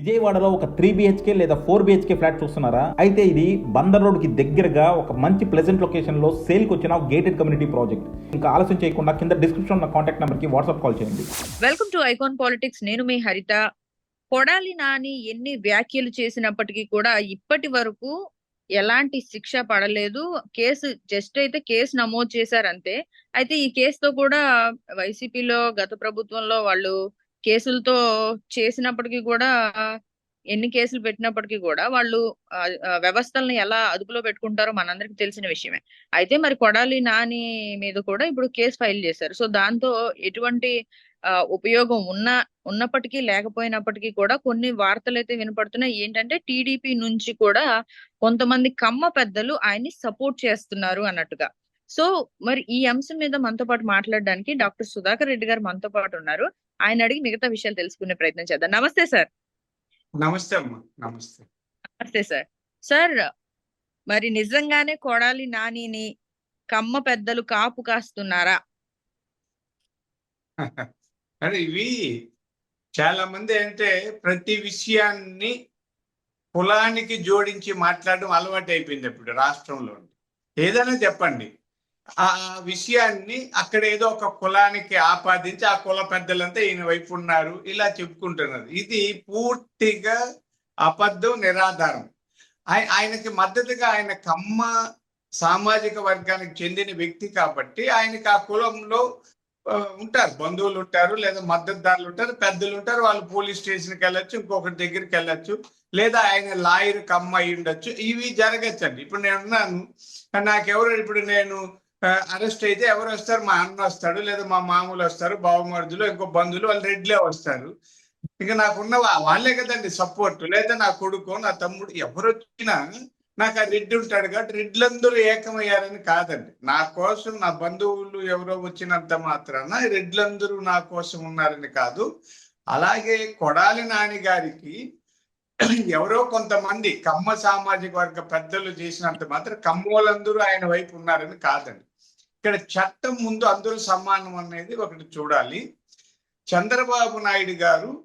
విజయవాడలో ఒక three BHK లేదా ఫోర్ బిహెచ్కే ఫ్లాట్ చూస్తున్నారా? అయితే ఇది బందర్ రోడ్కి దగ్గరగా ఒక మంచి ప్లెజెంట్ లొకేషన్లో సేల్కి వచ్చిన గేటెడ్ కమ్యూనిటీ ప్రాజెక్ట్ ఇంకా ఆలస్యం చేయకుండా కింద డిస్క్రిప్షన్ ఉన్న కాంటాక్ట్ నెంబర్కి వాట్సాప్ కాల్ చేయండి. వెల్కమ్ టు ఐకాన్ పాలిటిక్స్ నేను మీ హరిత. కొడాలి నాని ఎన్ని వ్యాఖ్యలు చేసినప్పటికీ కూడా ఇప్పటి వరకు ఎలాంటి శిక్ష పడలేదు. కేసు జస్ట్ అయితే కేసు నమోదు చేశారంతే. అయితే ఈ కేసుతో కూడా వైసీపీలో గత ప్రభుత్వంలో వాళ్ళు కేసులతో చేసినప్పటికీ కూడా ఎన్ని కేసులు పెట్టినప్పటికీ కూడా వాళ్ళు వ్యవస్థలను ఎలా అదుపులో పెట్టుకుంటారో మనందరికి తెలిసిన విషయమే. అయితే మరి కొడాలి నాని మీద కూడా ఇప్పుడు కేసు ఫైల్ చేశారు. సో దాంతో ఎటువంటి ఆ, ఉపయోగం ఉన్న ఉన్నప్పటికీ లేకపోయినప్పటికీ కూడా కొన్ని వార్తలు అయితే వినపడుతున్నాయి. ఏంటంటే టీడీపీ నుంచి కూడా కొంతమంది కమ్మ పెద్దలు ఆయన్ని సపోర్ట్ చేస్తున్నారు అన్నట్టుగా. సో మరి ఈ అంశం మీద మనతో పాటు మాట్లాడడానికి డాక్టర్ సుధాకర్ రెడ్డి గారు మనతో పాటు ఉన్నారు. ఆయన అడిగి మిగతా విషయాలు తెలుసుకునే ప్రయత్నం చేద్దాం. నమస్తే సార్. నమస్తే అమ్మా. నమస్తే. నమస్తే సార్. సార్ మరి నిజంగానే కొడాలి నానిని కమ్మ పెద్దలు కాపు కాస్తున్నారా? అంటే ఇవి చాలా మంది అంటే ప్రతి విషయాన్ని కులానికి జోడించి మాట్లాడడం అలవాటు అయిపోయింది ఇప్పుడు రాష్ట్రంలో. ఏదైనా చెప్పండి. ఆ విషయాన్ని అక్కడ ఏదో ఒక కులానికి ఆపాదించి ఆ కుల పెద్దలంతా ఈయన వైపు ఉన్నారు. ఇలా చెప్పుకుంటున్నారు. ఇది పూర్తిగా అబద్ధం నిరాధారం. ఆయనకి మద్దతుగా ఆయన కమ్మ సామాజిక వర్గానికి చెందిన వ్యక్తి కాబట్టి ఆయనకి ఆ కులంలో ఉంటారు. బంధువులు ఉంటారు లేదా మద్దతుదారులు ఉంటారు పెద్దలు ఉంటారు. వాళ్ళు పోలీస్ స్టేషన్కి వెళ్ళొచ్చు ఇంకొకటి దగ్గరికి వెళ్ళొచ్చు లేదా ఆయన లాయర్ కమ్మ అయి ఉండొచ్చు. ఇవి జరగచ్చండి. ఇప్పుడు నేను ఉన్నాను నాకెవరు ఇప్పుడు నేను అరెస్ట్ అయితే ఎవరు వస్తారు? మా అన్న వస్తాడు లేదా మా మామూలు వస్తారు బావమరుదులు ఇంకో బంధువులు వాళ్ళు రెడ్లే వస్తారు. ఇంకా నాకున్న వాళ్ళే కదండి సపోర్ట్ లేదా నా కొడుకు నా తమ్ముడు ఎవరు వచ్చినా నాకు ఆ రెడ్డి ఉంటాడు కాబట్టి రెడ్లందరూ ఏకమయ్యారని కాదండి. నా కోసం నా బంధువులు ఎవరో వచ్చినంత మాత్రాన రెడ్లందరూ నా కోసం ఉన్నారని కాదు. అలాగే కొడాలి నాని గారికి ఎవరో కొంతమంది కమ్మ సామాజిక వర్గ పెద్దలు చేసినంత మాత్రం కమ్మోలందరూ ఆయన వైపు ఉన్నారని కాదండి. ఇక్కడ చట్టం ముందు అందరూ సమానం అనేది ఒకటి చూడాలి. చంద్రబాబు నాయుడు గారు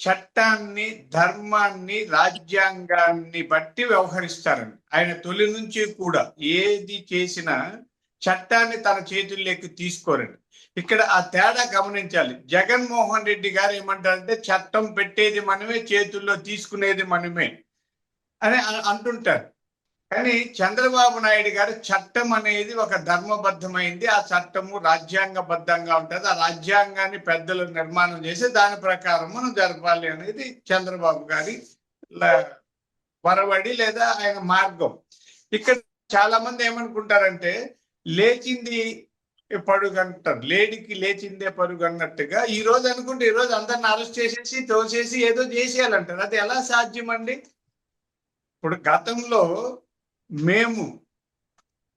చట్టాన్ని ధర్మాన్ని రాజ్యాంగాన్ని బట్టి వ్యవహరిస్తారండి. ఆయన తొలి నుంచి కూడా ఏది చేసినా చట్టాన్ని తన చేతుల్లోకి తీసుకోరండి. ఇక్కడ ఆ తేడా గమనించాలి. జగన్మోహన్ రెడ్డి గారు ఏమంటారంటే చట్టం పెట్టేది మనమే చేతుల్లో తీసుకునేది మనమే అని అంటుంటారు. కానీ చంద్రబాబు నాయుడు గారు చట్టం అనేది ఒక ధర్మబద్ధమైంది. ఆ చట్టము రాజ్యాంగబద్ధంగా ఉంటుంది. ఆ రాజ్యాంగాన్ని పెద్దలు నిర్మాణం చేసి దాని ప్రకారం మనం జరపాలి అనేది చంద్రబాబు గారి వరవడి లేదా ఆయన మార్గం. ఇక్కడ చాలా మంది ఏమనుకుంటారంటే లేచింది పడుగంటారు అంటారు. లేడికి లేచిందే పరుగు అన్నట్టుగా ఈ రోజు అనుకుంటే ఈ రోజు అందరిని అరెస్ట్ చేసేసి తోసేసి ఏదో చేసేయాలంటారు. అది ఎలా సాధ్యం అండి ఇప్పుడు గతంలో మేము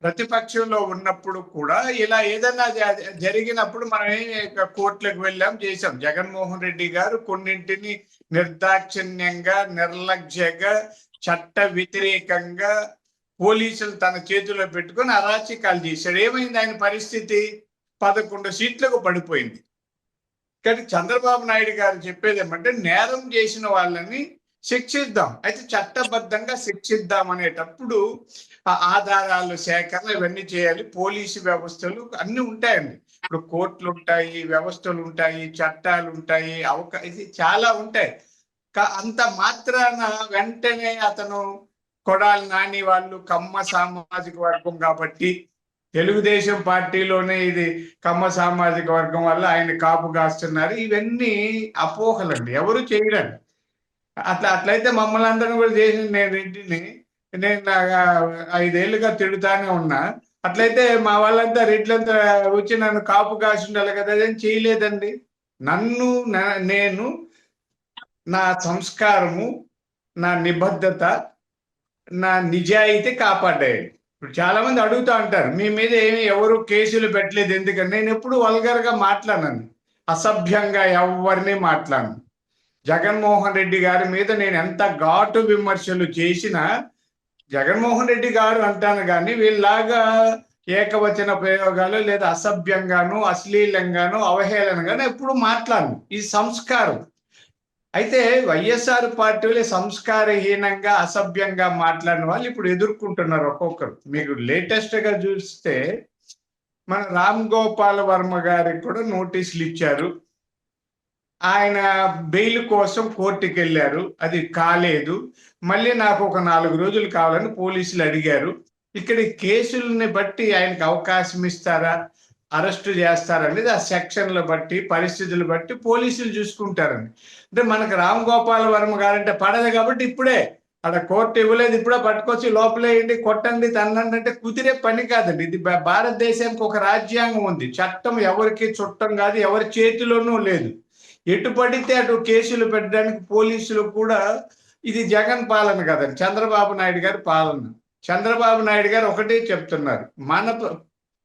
ప్రతిపక్షంలో ఉన్నప్పుడు కూడా ఇలా ఏదైనా జ- జరిగినప్పుడు మనం ఏం కోర్టులకు వెళ్ళాం చేశాం. జగన్మోహన్ రెడ్డి గారు కొన్నింటిని నిర్దాక్షిణ్యంగా నిర్లక్ష్యంగా చట్ట వ్యతిరేకంగా పోలీసులు తన చేతిలో పెట్టుకొని అరాచకాలు చేశాడు ఏమైంది? ఆయన పరిస్థితి పదకొండు సీట్లకు పడిపోయింది. కానీ చంద్రబాబు నాయుడు గారు చెప్పేది ఏమంటే నేరం చేసిన వాళ్ళని శిక్షిద్దాం. అయితే చట్టబద్ధంగా శిక్షిద్దాం అనేటప్పుడు ఆ ఆధారాలు సేకరణ ఇవన్నీ చేయాలి. పోలీసు వ్యవస్థలు అన్ని ఉంటాయండి. ఇప్పుడు కోర్టులు ఉంటాయి వ్యవస్థలు ఉంటాయి చట్టాలు ఉంటాయి అవకా ఇది చాలా ఉంటాయి. కా- అంత మాత్రాన వెంటనే అతను కొడాలి నాని వాళ్ళు కమ్మ సామాజిక వర్గం కాబట్టి తెలుగుదేశం పార్టీలోనే ఇది కమ్మ సామాజిక వర్గం వల్ల ఆయన కాపు కాస్తున్నారు. ఇవన్నీ అపోహలండి. ఎవరు చేయరండి. అట్లా అట్లయితే మమ్మల్ని అందరం కూడా చేసి నేను రెడ్డిని నేను నా ఐదేళ్ళుగా తిడుతానే ఉన్నా. అట్లయితే మా వాళ్ళంతా రెడ్లంతా వచ్చి నన్ను కాపు కాసి ఉండాలి కదా అదేం చేయలేదండి. నన్ను నేను నా సంస్కారము నా నిబద్ధత నా నిజాయితీ కాపాడాయి ఇప్పుడు చాలా మంది అడుగుతూ ఉంటారు మీ మీద ఏమి ఎవరు కేసులు పెట్టలేదు ఎందుకని. నేను ఎప్పుడు వల్గర్గా మాట్లాడను. అసభ్యంగా ఎవరిని మాట్లాడను. జగన్మోహన్ రెడ్డి గారి మీద నేను ఎంత ఘాటు విమర్శలు చేసినా జగన్మోహన్ రెడ్డి గారు అంటాను కానీ వీళ్ళలాగా ఏకవచన ప్రయోగాలు లేదా అసభ్యంగాను అశ్లీలంగాను అవహేళనగాను ఎప్పుడు మాట్లాడను. ఈ సంస్కారం. అయితే వైఎస్ఆర్ పార్టీలే సంస్కారహీనంగా అసభ్యంగా మాట్లాడిన వాళ్ళు ఇప్పుడు ఎదుర్కొంటున్నారు ఒక్కొక్కరు. మీకు లేటెస్ట్గా చూస్తే మన రామ్ గోపాల్ వర్మ గారికి కూడా నోటీసులు ఇచ్చారు. ఆయన బెయిల్ కోసం కోర్టుకి వెళ్ళారు అది కాలేదు. మళ్ళీ నాకు ఒక నాలుగు రోజులు కావాలని పోలీసులు అడిగారు. ఇక్కడ కేసుల్ని బట్టి ఆయనకు అవకాశం ఇస్తారా? అరెస్టు చేస్తారనేది ఆ సెక్షన్లు బట్టి పరిస్థితులు బట్టి పోలీసులు చూసుకుంటారండి. అంటే మనకు రామ్ గోపాల్ వర్మ గారంటే పడదు కాబట్టి ఇప్పుడే. అక్కడ కోర్టు ఇవ్వలేదు ఇప్పుడే పట్టుకొచ్చి లోపలేయండి కొట్టండి తనండి అంటే కుదిరే పని కాదండి. ఇది భారతదేశానికి ఒక రాజ్యాంగం ఉంది. చట్టం ఎవరికి చుట్టం కాదు ఎవరి చేతిలోనూ లేదు. ఎటు పడితే అటు కేసులు పెట్టడానికి పోలీసులు కూడా ఇది జగన్ పాలన కదండి. చంద్రబాబు నాయుడు గారి పాలన. చంద్రబాబు నాయుడు గారు ఒకటే చెప్తున్నారు. మన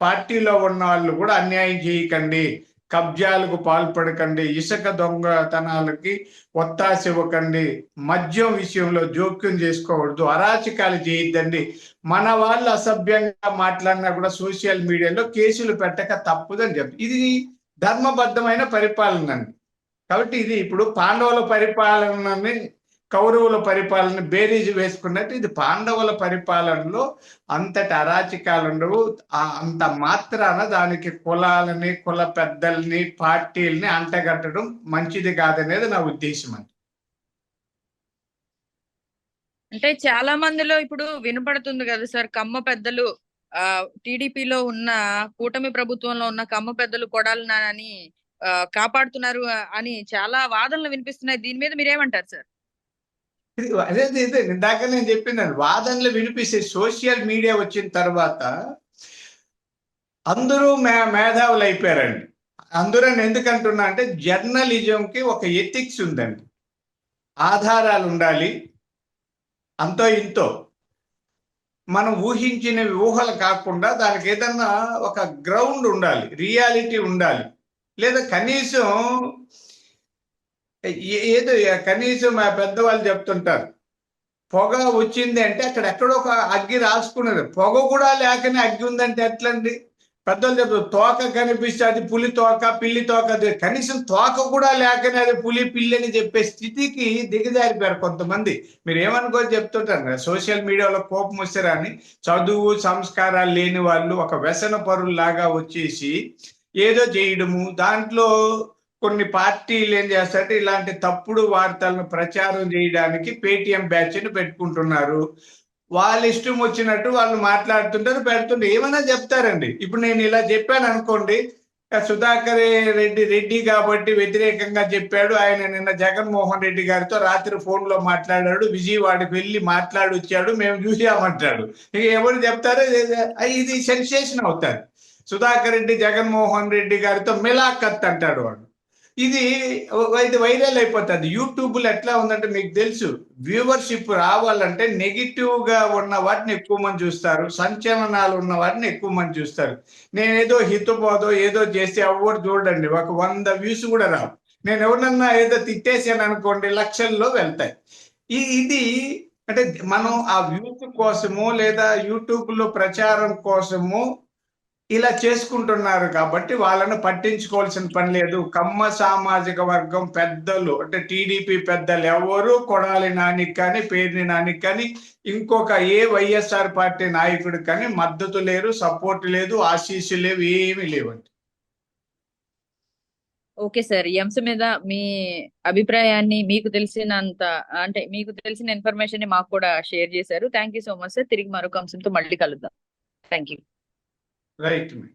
పార్టీలో ఉన్న వాళ్ళు కూడా అన్యాయం చేయకండి. కబ్జాలకు పాల్పడకండి. ఇసుక దొంగతనాలకి ఒత్తాస ఇవ్వకండి. మద్యం విషయంలో జోక్యం చేసుకోకూడదు. అరాచకాలు చేయొద్దండి. మన వాళ్ళు అసభ్యంగా మాట్లాడినా కూడా సోషల్ మీడియాలో కేసులు పెట్టక తప్పుదని చెప్పి. ఇది ధర్మబద్ధమైన పరిపాలన అండి. కాబట్టి ఇది ఇప్పుడు పాండవుల పరిపాలనని కౌరవుల పరిపాలన బేరీజు వేసుకున్నట్టు ఇది పాండవుల పరిపాలనలో అంతటి అరాచకాలు ఉండవు. అంత మాత్రాన దానికి కులాలని కుల పెద్దల్ని పార్టీల్ని అంటగట్టడం మంచిది కాదనేది నా ఉద్దేశం అండి. అంటే చాలా మందిలో ఇప్పుడు వినపడుతుంది కదా సార్ కమ్మ పెద్దలు టీడీపీలో ఉన్న కూటమి ప్రభుత్వంలో ఉన్న కమ్మ పెద్దలు కొడాలని కాపాడుతున్నారు అని చాలా వాదనలు వినిపిస్తున్నాయి. దీని మీద మీరేమంటారు సార్? ఇది అదే ఇందాక నేను చెప్పినాను. వాదనలు వినిపిస్తే సోషల్ మీడియా వచ్చిన తర్వాత అందరూ మే మేధావులు అయిపోయారండి. అందరూ నేను ఎందుకంటున్నా అంటే జర్నలిజంకి ఒక ఎథిక్స్ ఉందండి. ఆధారాలు ఉండాలి. అంతో ఇంతో. మనం ఊహించిన ఊహలు కాకుండా దానికి ఏదన్నా ఒక గ్రౌండ్ ఉండాలి. రియాలిటీ ఉండాలి. లేదా కనీసం ఏదో కనీసం మా పెద్దవాళ్ళు చెప్తుంటారు. పొగ వచ్చింది అంటే అక్కడ ఎక్కడో ఒక అగ్గి రాసుకున్నది పొగ కూడా లేకనే అగ్గి ఉందంటే ఎట్లండి? పెద్దలు చెప్తారు తోక కనిపిస్తే అది పులి తోక పిల్లి తోక కనీసం తోక కూడా లేకనే అది పులి పిల్లి అని చెప్పే స్థితికి దిగజారిపోయారు కొంతమంది. మీరు ఏమనుకో చెప్తుంటారు కదా సోషల్ మీడియాలో కోపం వస్తారని చదువు సంస్కారాలు లేని వాళ్ళు ఒక వ్యసన పరుల్లాగా వచ్చేసి ఏదో చేయడము. దాంట్లో కొన్ని పార్టీలు ఏం చేస్తారంటే ఇలాంటి తప్పుడు వార్తలను ప్రచారం చేయడానికి పేటిఎం బ్యాచ్ని పెట్టుకుంటున్నారు. వాళ్ళ ఇష్టం వచ్చినట్టు వాళ్ళు మాట్లాడుతుంటారు పెడుతుంటారు. ఏమైనా చెప్తారండి. ఇప్పుడు నేను ఇలా చెప్పాను అనుకోండి సుధాకర్ రెడ్డి రెడ్డి కాబట్టి వ్యతిరేకంగా చెప్పాడు. ఆయన నిన్న జగన్మోహన్ రెడ్డి గారితో రాత్రి ఫోన్లో మాట్లాడాడు. విజయవాడకి వెళ్ళి మాట్లాడి వచ్చాడు మేము చూసామంటాడు ఇక ఎవరు చెప్తారో ఇది- ఇది సెన్సేషన్ అవుతారు. సుధాకర్ రెడ్డి జగన్మోహన్ రెడ్డి గారితో మిలాఖత్ అంటాడు వాడు. ఇది ఇది వైరల్ అయిపోతుంది. యూట్యూబ్లో ఎట్లా ఉందంటే మీకు తెలుసు వ్యూవర్షిప్ రావాలంటే నెగిటివ్గా ఉన్న వాటిని ఎక్కువ మంది చూస్తారు సంచలనాలు ఉన్న వాటిని ఎక్కువ మంది చూస్తారు. నేను ఏదో హితబోధో ఏదో చేస్తే ఎవరు చూడండి ఒక వంద వ్యూస్ కూడా రావు. నేను ఎవరినన్నా ఏదో తిట్టేసాను అనుకోండి లక్షల్లో వెళ్తాయి. ఇది అంటే మనం ఆ వ్యూస్ కోసము లేదా యూట్యూబ్లో ప్రచారం కోసము ఇలా చేసుకుంటున్నారు కాబట్టి వాళ్ళను పట్టించుకోవాల్సిన పని లేదు. కమ్మ సామాజిక వర్గం పెద్దలు అంటే టీడీపీ పెద్దలు ఎవరు? కొడాలి నానికి కానీ పేర్ని నానికి కానీ ఇంకొక ఏ వైఎస్ఆర్ పార్టీ నాయకుడు కానీ మద్దతు లేరు సపోర్ట్ లేదు ఆశీస్సు లేవు ఏమీ లేవండి. ఓకే సార్ ఈ అంశం మీద మీ అభిప్రాయాన్ని మీకు తెలిసినంత అంటే మీకు తెలిసిన ఇన్ఫర్మేషన్ని మాకు కూడా షేర్ చేశారు. Thank you so much sir. తిరిగి మరొక అంశంతో మళ్ళీ కలుద్దాం. Thank you. right me.